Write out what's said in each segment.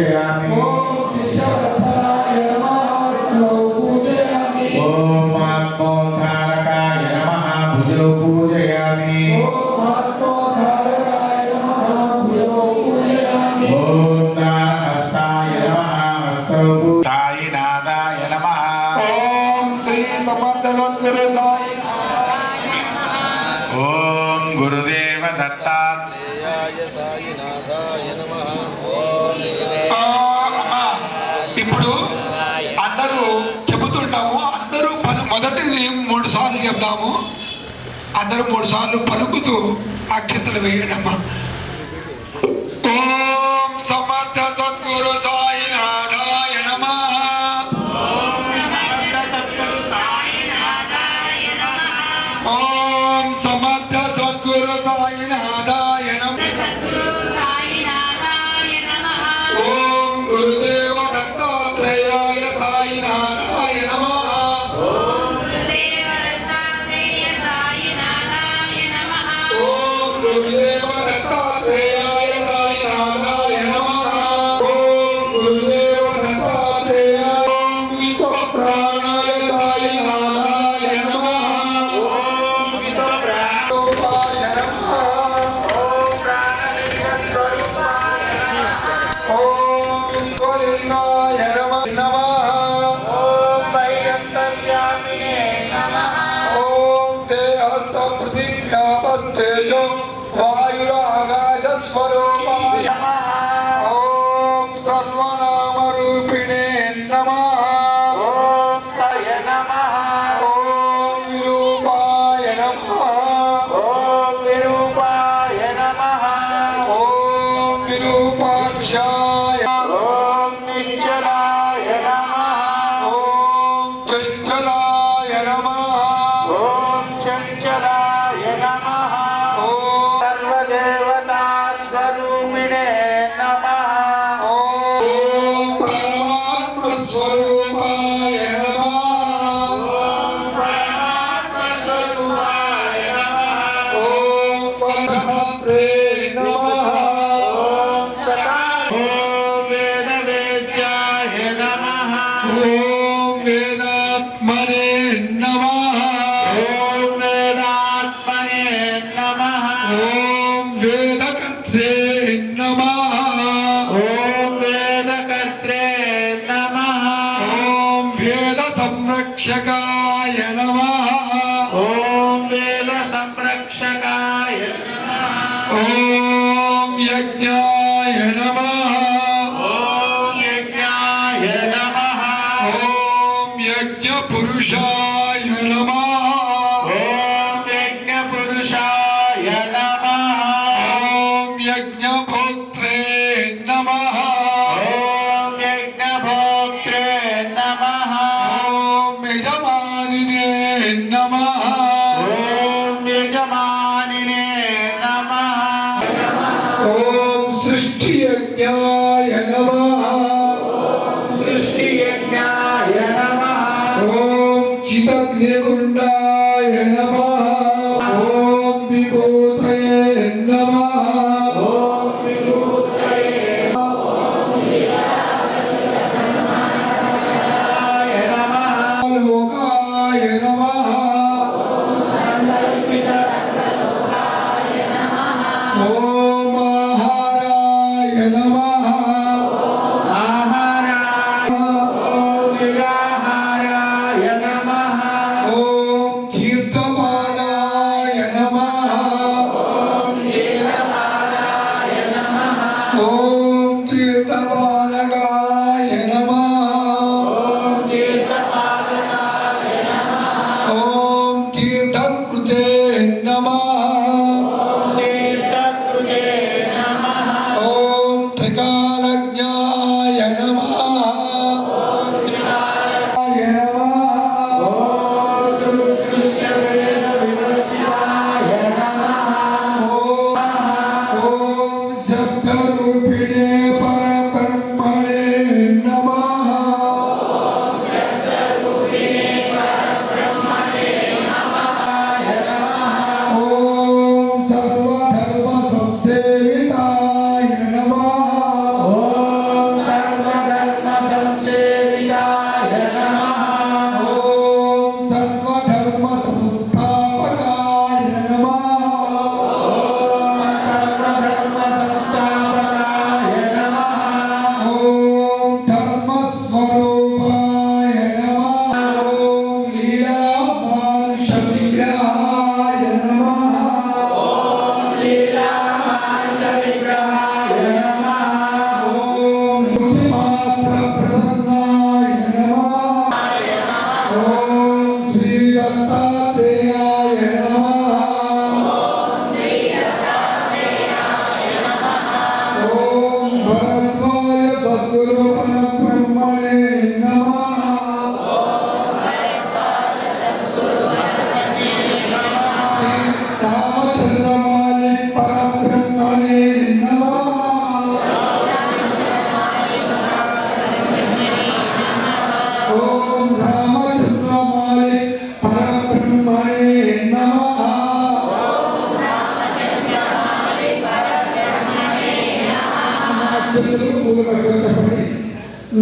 对啊 మూడు సార్లు చెప్తాము. అందరూ మూడు సార్లు పలుకుతూ అక్షతలు వేయడమ్మా. ఓం సమర్థ సద్గురు पुरुषाय नमः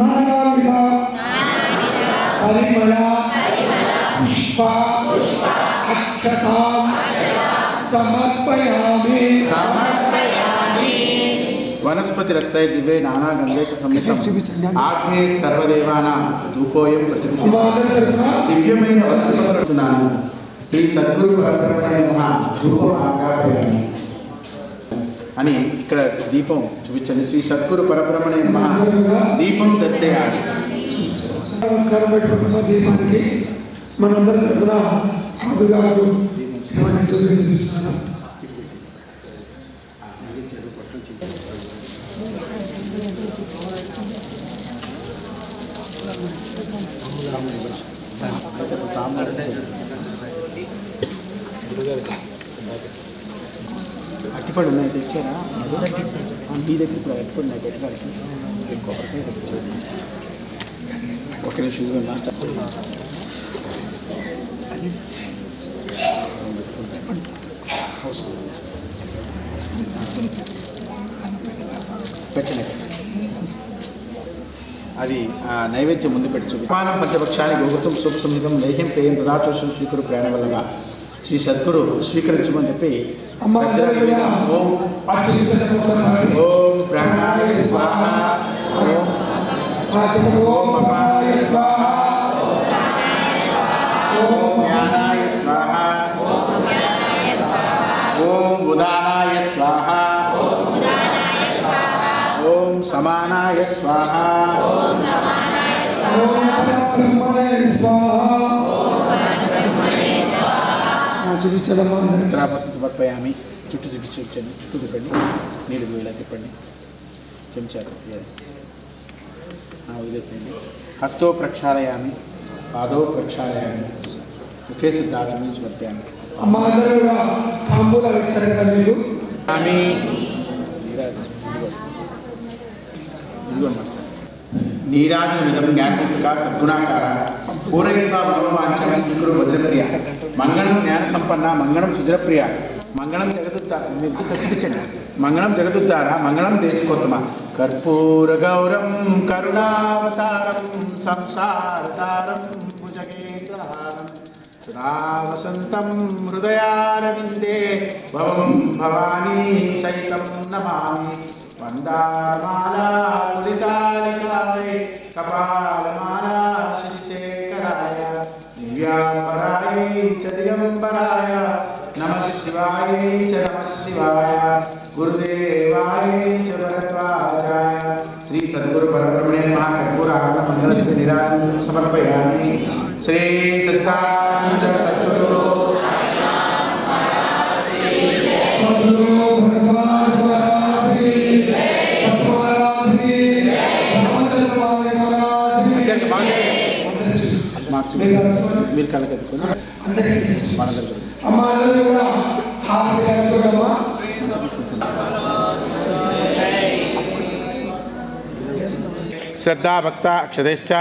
నానావిధ పరిమళ పుష్ప అక్షతాం సమర్పయామి. వనస్పతిరస్తై దివ్యై నానాగంధేశ సంయుతం చూపించండి. ఆగ్నేయ సర్వదేవానాం ధూపోయం తరఫున దివ్యమైన వనస్పతులను శ్రీ సద్గురు పరబ్రహ్మణ్య ధూపం. అని ఇక్కడ దీపం చూపించండి. శ్రీ సద్గురు పరబ్రహ్మణ్య మహా. దీపం దర్శయాలి నమస్కారం పెట్టుకుంటున్న దీపానికి. మనందరి తరఫున సాధు గారు ఇవన్నీ ఎప్పుడు నేను ఉన్నాయి తెచ్చారా? మీ దగ్గర ఇప్పుడు ఎప్పుడు ఉన్నాయి పెట్టడానికి కొబ్బరికాయ తెచ్చారు. ఒక నిమిషం ఇదిగో చెప్పండి. పెట్టండి. అది ఆ నైవేద్యం ముందు పెట్టి చూపి పంచపక్షానికి పంచపక్షాన్ని గోగుతం శుభ సంహితం నైహ్యం పేయం ప్రదాచోషం స్వీకరు ప్రేరణ వల్లగా శ్రీ సద్గురు స్వీకరించమని చెప్పి ఓం ప్రాణాయ స్వాహ. ఓం అపాయ స్వాహ. ఓం జ్ఞానాయ స్వాహ. ఓం ఉదానాయ స్వాహ. ఓం సమానాయ స్వాహ. ఓం బ్రహ్మణే స్వాహ. చూపించడమ్మా అందరికి ఉత్తరాపసం సమర్పయామి చుట్టూ చూపి చూపించండి చుట్టూ తిప్పండి. నీళ్ళు ఇలా తిప్పండి. చెంచారు. ఎస్ వదిలేసేయండి. హస్తో ప్రక్షాళయామి. పాదో ప్రక్షాళయామి. ఒకే శుద్ధాచమని సమర్పయామి అమ్మ అందరూ కూడా తాంబూలాలు ఇచ్చారు కదా మీరు ఆమె నీరాజనమిదం జ్ఞానదీపిక సద్గుణాకార పూరయిత్వా మనోవాంఛన స్వీకురు వజ్రప్రియ మంగళం జ్ఞాన సంపన్న మంగళం సుజరప్రియ మంగళం జగదుత్తార మీరు చూపించండి మంగళం జగదుత్తార మంగళం దేశకోత్తమ కర్పూర గౌరం కరుణావతారం సంసారతారం భుజగేంద్రహారం సదా వసంతం హృదయారవిందే భవం భవానీ సైతం నమామి मुन्दामालामुदितालिकाले कपालमाला शिशेखराय दिव्याम्बराय च दिगम्बराय, नमः शिवाय च नमः शिवाय, गुरुदेवाय च भरद्वाजाय। श्री सद्गुरु परब्रह्मणे महाकर्पूरानंदं निरानंदं समर्पयामि। श्री सच्चिदानंद కళ్ళకెత్తుకొని అందరికీ మనందరికీ అమ్మ అందరూ కూడా హారతి కలుపుకోమ్మా శ్రద్ధా భక్త అక్షతశ్చ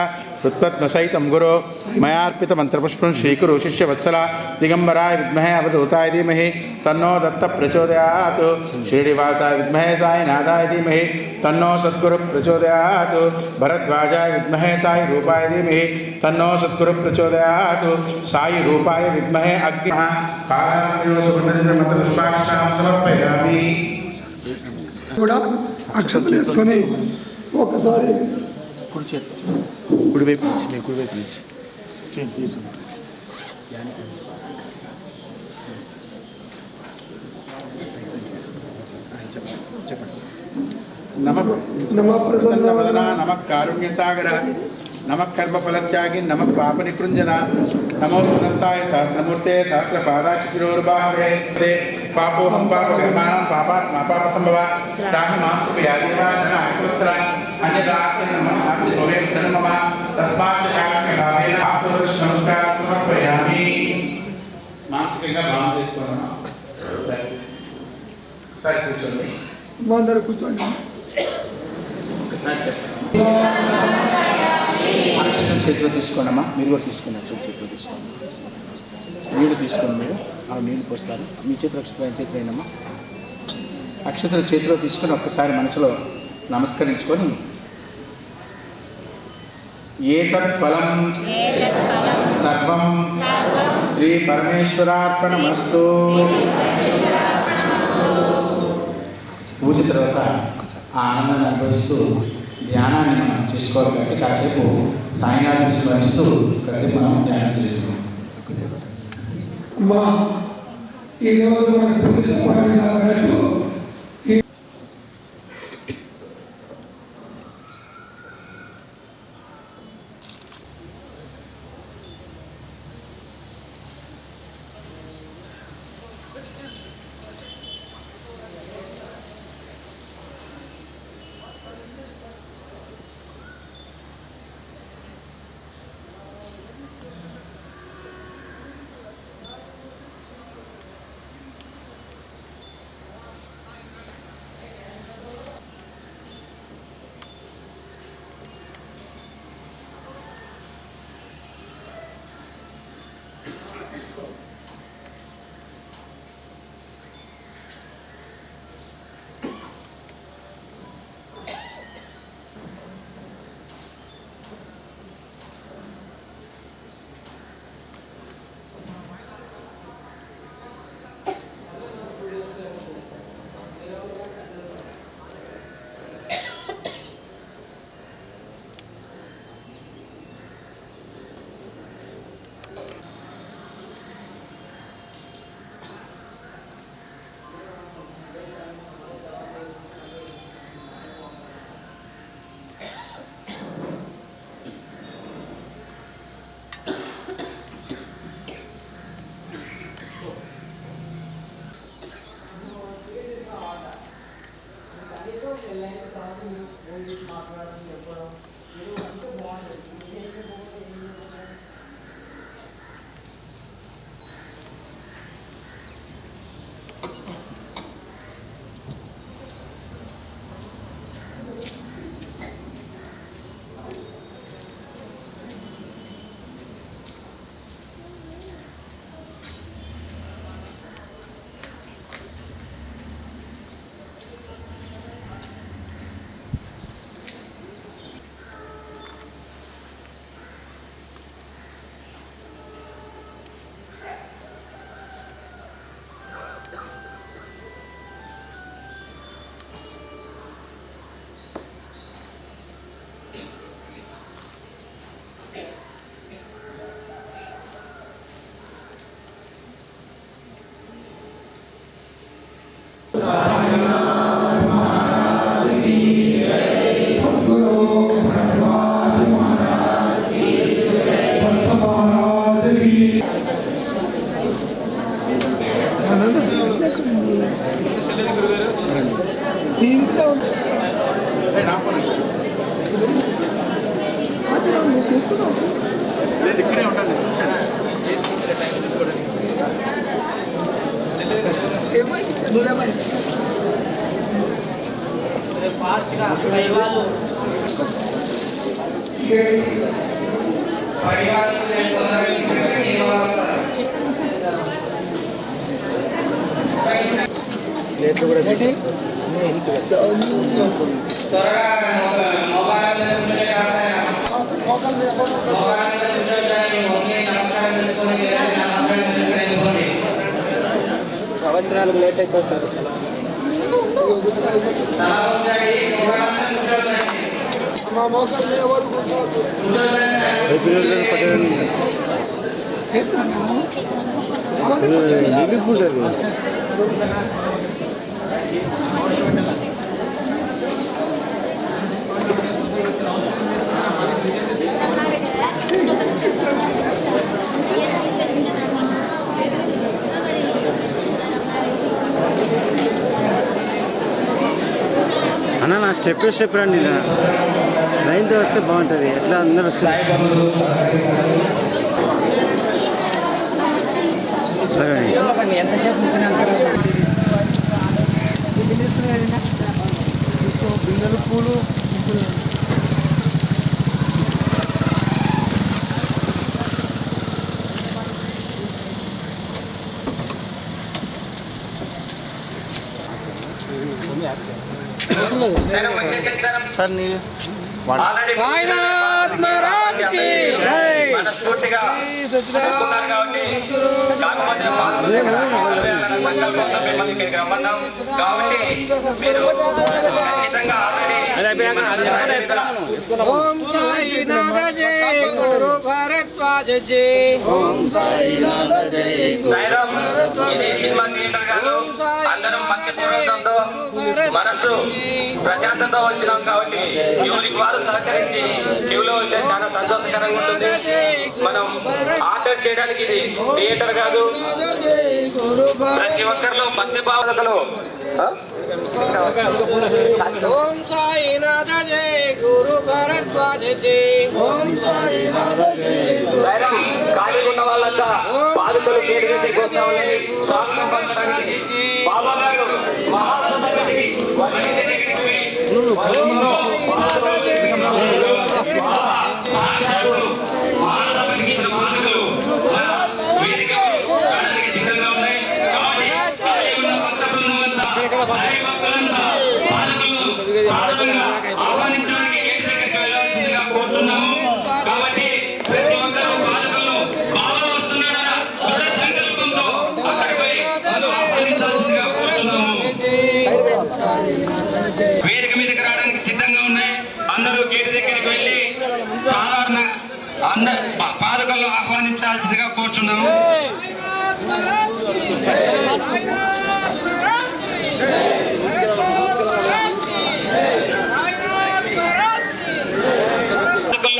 హృత్పద్మసహితం గురు మయార్పిత మంత్రపుష్పం స్వీకురు శిష్యవత్సల దిగంబరాయ విద్మహే అవధూతాయ ధీమహి తన్నో దత్త ప్రచోదయాత్ శ్రీనివాసాయ విద్మహే సాయినాథాయ ధీమహి తన్నో సద్గురు ప్రచోదయాత్ భరద్వాజాయ విద్మహే సాయి రూపాయ ధీమహి తన్నో సద్గురు ప్రచోదయాత్ సాయి రూపాయ విద్మహే అగ్ని మంత్రపుష్పాక్షాం సమర్పయామి కూడా అక్షతలు వేసుకొని ఒకసారి కుడి చేతి కుడివైపు నుంచి మీ కుడివైపు నుంచి. నమ నమ నమ కారుణ్య సాగర నమ కర్మ ఫలత్యాగి నమ పాప నికృంజన నమో సునంతాయ సహస్రమూర్తే సహస్ర తే పాపోహం పాప కర్మాణం పాపాత్మా పాప సంభవ. రాహి మాం కృపయా దేవాశన అకుత్సర అన్యదాసన నమ. మానసికంగా భావన సరే సరే కూర్చోండి అందరూ కూర్చోండి ఒకసారి చేతిలో తీసుకోండమ్మా మీరు కూడా తీసుకున్నారు అక్షతం చేతిలో తీసుకోండి నీళ్ళు తీసుకోండి మీరు ఆ నీళ్ళు పోస్తారు మీ చేతిలో అక్షతం చేతులు అయినమ్మా అక్షతలు చేతిలో తీసుకొని ఒక్కసారి మనసులో నమస్కరించుకొని ఏతత్ ఫలం సర్వం శ్రీ పరమేశ్వరార్పణమస్తు పూజ తర్వాత ఆ ఆనందాన్ని అనుభవిస్తూ ధ్యానాన్ని మనం చేసుకోవాలి కాబట్టి కాసేపు సాయినాథుని స్మరిస్తూ కాసేపు మనం ధ్యానం చేసుకున్నాం ఈరోజు మన పూజ ప్లేట్లు కూడా త్వరగా మొబైల్ మొబైల్ ప్రవచనాలకు లేట్ అయిపోతుంది సార్. మా ఎవరు అన్న నా స్టెప్ స్టెప్ రండి లైన్తో వస్తే బాగుంటుంది. ఎట్లా అందరూ వస్తారు సార్ నీ సాయినాథ్ మహారాజ్కి మనస్ఫూర్తిగా ఖచ్చితంగా ఆల్రెడీ ఓం సాయినాథ జయ గురు భరద్వాజ జయ ఓం జయ ఇది సినిమా థియేటర్ కాదు అందరం భక్తి పూర్వకంతో మనసు ప్రశాంతతో వచ్చినాం కాబట్టి ఎవరికి వారు సహకరించి క్యూలో వస్తే చాలా సంతోషకరంగా ఉంటుంది. మనం ఆర్డర్ చేయడానికి ఇది థియేటర్ కాదు. ప్రతి ఒక్కరిలో భక్తి భావనలు. ఓం జయ గురు భరద్వాజ జయ ఓం సాయినాథ సాయిరామ్, ఖాళీగా ఉన్న వాళ్ళంతా బాధితులు ఉన్నాయి స్వాగతం పలకడానికి బాబా గారు అందరు పాదకులను ఆహ్వానించాల్సిందిగా కోరుతున్నాము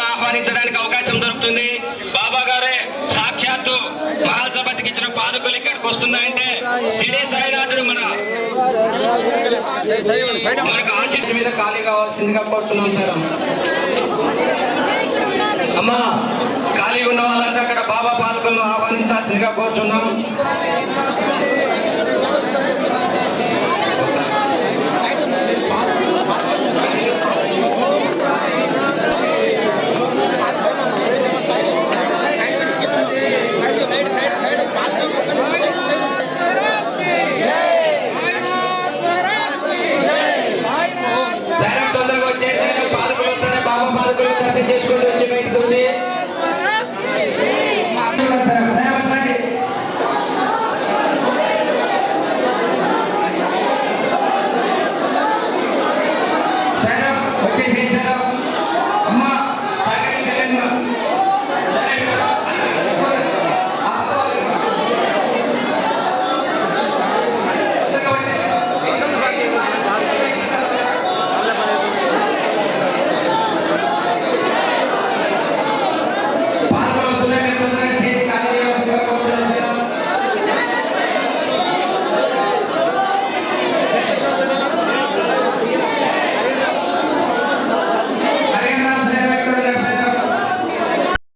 ఆహ్వానించడానికి అవకాశం దొరుకుతుంది. బాబా గారే సాక్షాత్తు మహాసభకి ఇచ్చిన పాదకులు ఇక్కడికి వస్తున్నాయంటే సిడి సాయినాథుడు మన మనకు ఆశిష్ట మీద ఖాళీ కావాల్సిందిగా కోరుతున్నాం సార్. అమ్మా ఖాళీ ఉన్న వాళ్ళంతా అక్కడ బాబా పాలకులను ఆహ్వానించాల్సిందిగా కోరుతున్నాం